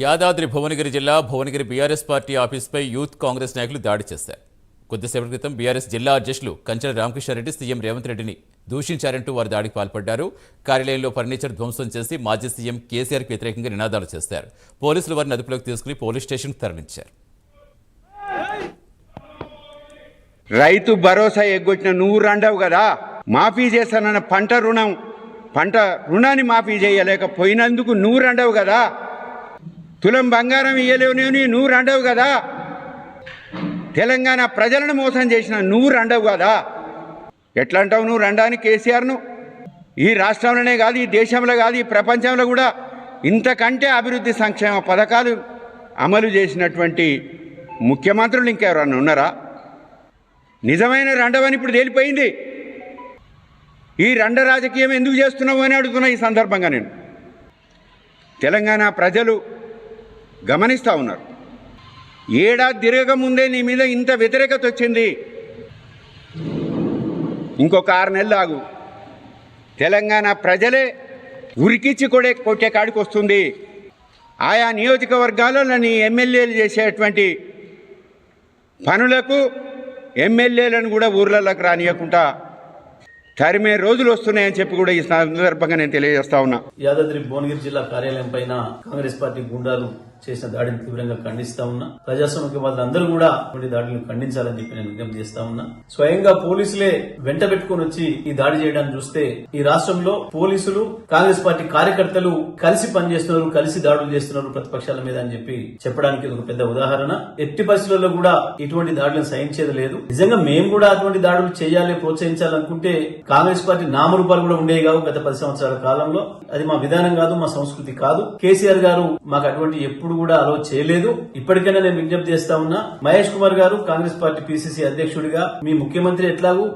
యాదాద్రి భువనగిరి జిల్లా Bhuvanagiri BRS party ఆఫీస్పై youth Congress నాయకులు దాడి చేశారు. కొద్దిసేపటి క్రితం బీఆర్ఎస్ జిల్లా అధ్యక్షులు కంచెల రామకృష్ణారెడ్డి సీఎం రేవంత్ రెడ్డిని దూషించారంటూ వారు దాడికి పాల్పడ్డారు. కార్యాలయంలో ఫర్నిచర్ ధ్వంసం చేసి మాజీ సీఎం కేసీఆర్కి వ్యతిరేకంగా నినాదాలు చేశారు. పోలీసులు వారిని అదుపులోకి తీసుకుని పోలీస్ స్టేషన్కు తరలించారు. రైతు భరోసా ఎగ్గొట్టిన నువ్వు రండవు కదా. మాఫీ చేస్తానన్న పంట రుణం పంట రుణాన్ని మాఫీ చేయలేకపోయినందుకు నువ్వు రండవు కదా. తులం బంగారం ఇయ్యలేవు నువ్వు రండవు కదా. తెలంగాణ ప్రజలను మోసం చేసిన నువ్వు రండవు కదా. ఎట్లా అంటావు నువ్వు రండాని కేసీఆర్ను? ఈ రాష్ట్రంలోనే కాదు ఈ దేశంలో కాదు ఈ ప్రపంచంలో కూడా ఇంతకంటే అభివృద్ధి సంక్షేమ పథకాలు అమలు చేసినటువంటి ముఖ్యమంత్రులు ఇంకెవరన్నా ఉన్నారా? నిజమైన రండవని ఇప్పుడు తేలిపోయింది. ఈ రండ రాజకీయం ఎందుకు చేస్తున్నావు అని అడుగుతున్నా ఈ సందర్భంగా నేను. తెలంగాణ ప్రజలు గమనిస్తూ ఉన్నారు. ఏడాది తిరగక ముందే నీ మీద ఇంత వ్యతిరేకత వచ్చింది? ఇంకొక ఆరు నెలలు ఆగు. తెలంగాణ ప్రజలే ఉరికిచ్చి కూడా కొట్టే కాడికి వస్తుంది. ఆయా నియోజకవర్గాలలో నీ ఎమ్మెల్యేలు చేసేటువంటి పనులకు ఎమ్మెల్యేలను కూడా ఊర్లలోకి రానియకుండా తరిమే రోజులు వస్తున్నాయని చెప్పి కూడా ఈ సందర్భంగా నేను తెలియజేస్తా ఉన్నా. యాదాద్రి భువనగిరి జిల్లా కార్యాలయం పైన కాంగ్రెస్ పార్టీ గుండాలు చేసిన దాడిని తీవ్రంగా ఖండిస్తా ఉన్నా. ప్రజాస్వామ్యవాదులందరూ కూడా ఇటువంటి దాడులను ఖండించాలని చెప్పి నేను విజ్ఞప్తి చేస్తా ఉన్నా. స్వయంగా పోలీసులే వెంట పెట్టుకుని వచ్చి ఈ దాడి చేయడానికి చూస్తే ఈ రాష్ట్రంలో పోలీసులు కాంగ్రెస్ పార్టీ కార్యకర్తలు కలిసి పనిచేస్తున్నారు కలిసి దాడులు చేస్తున్నారు ప్రతిపక్షాల మీద అని చెప్పి చెప్పడానికి ఒక పెద్ద ఉదాహరణ. ఎట్టి పరిస్థితుల్లో కూడా ఇటువంటి దాడులను సహించేది లేదు. నిజంగా మేము కూడా అటువంటి దాడులు చేయాలి ప్రోత్సహించాలనుకుంటే కాంగ్రెస్ పార్టీ నామరూపాలు కూడా ఉండేవి కావు గత పది సంవత్సరాల కాలంలో. అది మా విధానం కాదు మా సంస్కృతి కాదు. కేసీఆర్ గారు మాకు అటువంటి ఎప్పుడు కూడా అలో చేయలేదు. ఇప్పటికైనా నేను విజ్ఞప్తి చేస్తా ఉన్నా మహేష్ కుమార్ గారు కాంగ్రెస్ పార్టీ పిసిసి అధ్యక్షుడిగా మీ ముఖ్యమంత్రి ఎట్లాగూ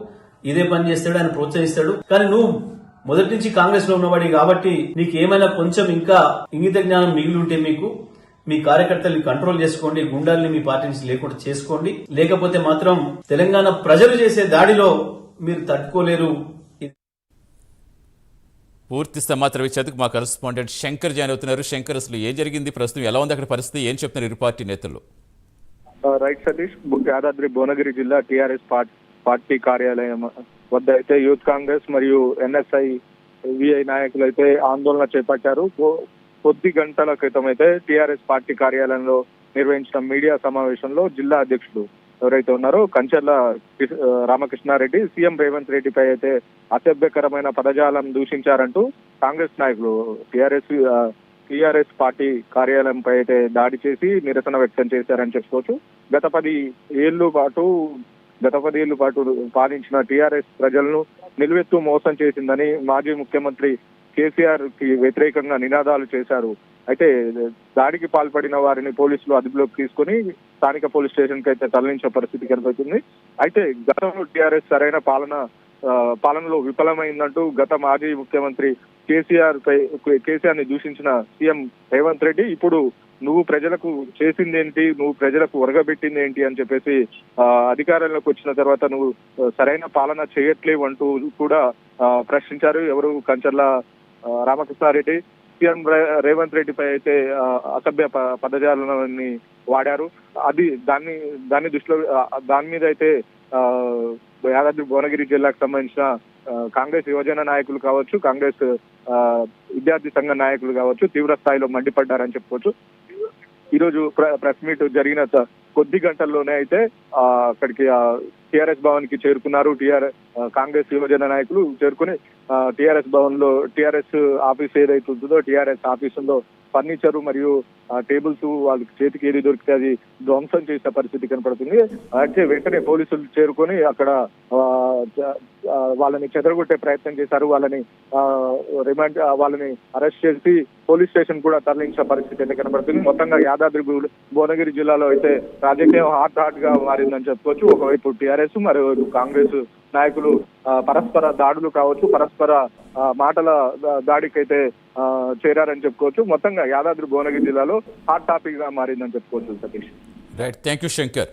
ఇదే పని చేస్తాడు ఆయన ప్రోత్సహిస్తాడు. కానీ నువ్వు మొదటి నుంచి కాంగ్రెస్లో ఉన్నవాడి కాబట్టి నీకు ఏమైనా కొంచెం ఇంకా ఇంగిత జ్ఞానం మిగిలి ఉంటే మీకు మీ కార్యకర్తల్ని కంట్రోల్ చేసుకోండి గుండాల్ని మీ పార్టీ నుంచి లేకుండా చేసుకోండి. లేకపోతే మాత్రం తెలంగాణ ప్రజలు చేసే దాడిలో మీరు తట్టుకోలేరు. పూర్తి సమాచారం ఇచ్చేందుకు మా కరస్పాండెంట్ శంకర్ జాయిన్ అవుతున్నారు. శంకర్ అసలు ఏం జరిగింది? ప్రస్తుతం ఎలా ఉంది అక్కడ పరిస్థితి? ఏం చెప్తున్నారు ఇరు పార్టీ నేతలు? రైట్ సతీష్ యాదాద్రి భువనగిరి జిల్లా టిఆర్ఎస్ పార్టీ కార్యాలయం వద్ద అయితే యూత్ కాంగ్రెస్ మరియు ఎన్ఎస్ఐ విఐ నాయకులు అయితే ఆందోళన చేపట్టారు. కొద్ది గంటల క్రితం అయితే టిఆర్ఎస్ పార్టీ కార్యాలయంలో నిర్వహించిన మీడియా సమావేశంలో జిల్లా అధ్యక్షుడు ఎవరైతే ఉన్నారో కంచర్ల రామకృష్ణారెడ్డి సీఎం రేవంత్ రెడ్డిపై అయితే అసభ్యకరమైన పదజాలం దూషించారంటూ కాంగ్రెస్ నాయకులు టిఆర్ఎస్ టిఆర్ఎస్ పార్టీ కార్యాలయంపై అయితే దాడి చేసి నిరసన వ్యక్తం చేశారని చెప్పుకోవచ్చు. గత పది ఏళ్ళు పాటు గత పది ఏళ్ళు పాటు పాలించిన టీఆర్ఎస్ ప్రజలను నిలువెత్తు మోసం చేసిందని మాజీ ముఖ్యమంత్రి కేసీఆర్కి వ్యతిరేకంగా నినాదాలు చేశారు. అయితే దాడికి పాల్పడిన వారిని పోలీసులు అదుపులోకి తీసుకుని స్థానిక పోలీస్ స్టేషన్కి అయితే తరలించే పరిస్థితి కనబడుతుంది. అయితే గతంలో టీఆర్ఎస్ సరైన పాలన పాలనలో విఫలమైందంటూ గత మాజీ ముఖ్యమంత్రి కేసీఆర్ పై కేసీఆర్ని దూషించిన సీఎం రేవంత్ రెడ్డి ఇప్పుడు నువ్వు ప్రజలకు చేసిందేంటి నువ్వు ప్రజలకు ఒరగబెట్టింది ఏంటి అని చెప్పేసి అధికారంలోకి వచ్చిన తర్వాత నువ్వు సరైన పాలన చేయట్లేవు అంటూ కూడా ప్రశ్నించారు. ఎవరు కంచర్ల రామకృష్ణారెడ్డి. సీఎం రేవంత్ రెడ్డిపై అయితే అసభ్య పదజాలని వాడారు. అది దాన్ని దాన్ని దృష్టిలో దాని మీద అయితే ఆ, యాదాద్రి భువనగిరి జిల్లాకు సంబంధించిన కాంగ్రెస్ యువజన నాయకులు కావచ్చు కాంగ్రెస్ ఆ, విద్యార్థి సంఘ నాయకులు కావచ్చు తీవ్ర స్థాయిలో మండిపడ్డారని చెప్పుకోవచ్చు. ఈరోజు ప్రెస్ మీట్ జరిగిన త- కొద్ది గంటల్లోనే అయితే ఆ, అక్కడికి టిఆర్ఎస్ భవన్కి చేరుకున్నారు. టిఆర్ కాంగ్రెస్ యువజన నాయకులు చేరుకుని టిఆర్ఎస్ భవన్లో టిఆర్ఎస్ ఆఫీస్ ఏదైతే ఉంటుందో టిఆర్ఎస్ ఆఫీసులో ఫర్నిచర్ మరియు టేబుల్స్ వాళ్ళకి చేతికి ఏది దొరికితే అది ధ్వంసం చేసిన పరిస్థితి కనపడుతుంది. అయితే వెంటనే పోలీసులు చేరుకొని అక్కడ వాళ్ళని చెదరగొట్టే ప్రయత్నం చేశారు. వాళ్ళని రిమాండ్ వాళ్ళని అరెస్ట్ చేసి పోలీస్ స్టేషన్ కూడా తరలించిన పరిస్థితి అయితే కనబడుతుంది. మొత్తంగా యాదాద్రి భువనగిరి జిల్లాలో అయితే రాజకీయం హాట్ హాట్గా మారిందని చెప్పుకోవచ్చు. ఒకవైపు టీఆర్ఎస్ మరోవైపు కాంగ్రెస్ నాయకులు పరస్పర దాడులు కావచ్చు పరస్పర మాటల దాడికి దాడికైతే చేరారని చెప్పుకోవచ్చు. మొత్తంగా యాదాద్రి భువనగిరి జిల్లాలో హాట్ టాపిక్గా మారిందని చెప్పుకోవచ్చు Satish. Right thank you Shankar